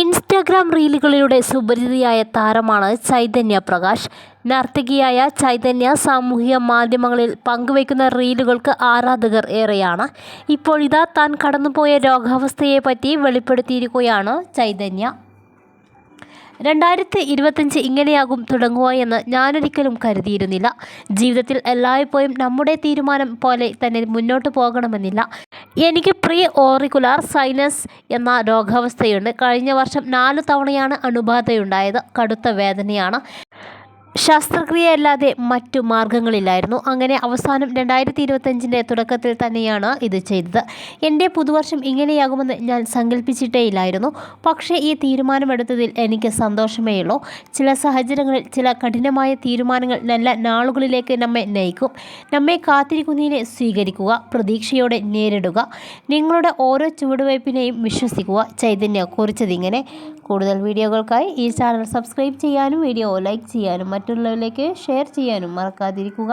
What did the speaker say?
Instagram റീലുകളിലൂടെ സുപരിചിതയായ താരമാണ് ചൈതന്യ പ്രകാശ്. നർത്തകിയായ ചൈതന്യ സാമൂഹിക മാധ്യമങ്ങളിൽ പങ്കുവയ്ക്കുന്ന റീലുകൾക്ക് ആരാധകർ ഏറെയാണ്. ഇപ്പോഴിതാ താൻ കടന്നുപോയ രോഗാവസ്ഥയെപ്പറ്റി വെളിപ്പെടുത്തിയിരിക്കുകയാണ് ചൈതന്യ. രണ്ടായിരത്തി ഇരുപത്തഞ്ച് ഇങ്ങനെയാകും തുടങ്ങുക എന്ന് ഞാനൊരിക്കലും കരുതിയിരുന്നില്ല. ജീവിതത്തിൽ എല്ലായ്പ്പോഴും നമ്മുടെ തീരുമാനം പോലെ തന്നെ മുന്നോട്ട് പോകണമെന്നില്ല. എനിക്ക് പ്രീ ഓറിക്കുലാർ സൈനസ് എന്ന രോഗാവസ്ഥയുണ്ട്. കഴിഞ്ഞ വർഷം നാല് തവണയാണ് അണുബാധയുണ്ടായത്. കടുത്ത വേദനയാണ്. ശസ്ത്രക്രിയയല്ലാതെ മറ്റു മാർഗങ്ങളില്ലായിരുന്നു. അങ്ങനെ അവസാനം രണ്ടായിരത്തി ഇരുപത്തഞ്ചിന്റെ തുടക്കത്തിൽ തന്നെയാണ് ഇത് ചെയ്തത്. എന്റെ പുതുവർഷം ഇങ്ങനെയാകുമെന്ന് ഞാൻ സങ്കല്പിച്ചിട്ടേയില്ലായിരുന്നു പക്ഷേ ഈ തീരുമാനമെടുത്തതിൽ എനിക്ക് സന്തോഷമേ ഉള്ളൂ. ചില സാഹചര്യങ്ങളിൽ ചില കഠിനമായ തീരുമാനങ്ങൾ നല്ല നാളുകളിലേക്ക് നമ്മെ നയിക്കും. നമ്മെ കാത്തിരിക്കുന്നതിനെ സ്വീകരിക്കുക പ്രതീക്ഷയോടെ നേരിടുക നിങ്ങളുടെ ഓരോ ചുവടുവയ്പ്പിനെയും വിശ്വസിക്കുക ചൈതന്യ കുറിച്ചതിങ്ങനെ കൂടുതൽ വീഡിയോകൾക്കായി ഈ ചാനൽ സബ്സ്ക്രൈബ് ചെയ്യാനും വീഡിയോ ലൈക്ക് ചെയ്യാനും മറ്റുള്ളവരിലേക്ക് ഷെയർ ചെയ്യാനും മറക്കാതിരിക്കുക.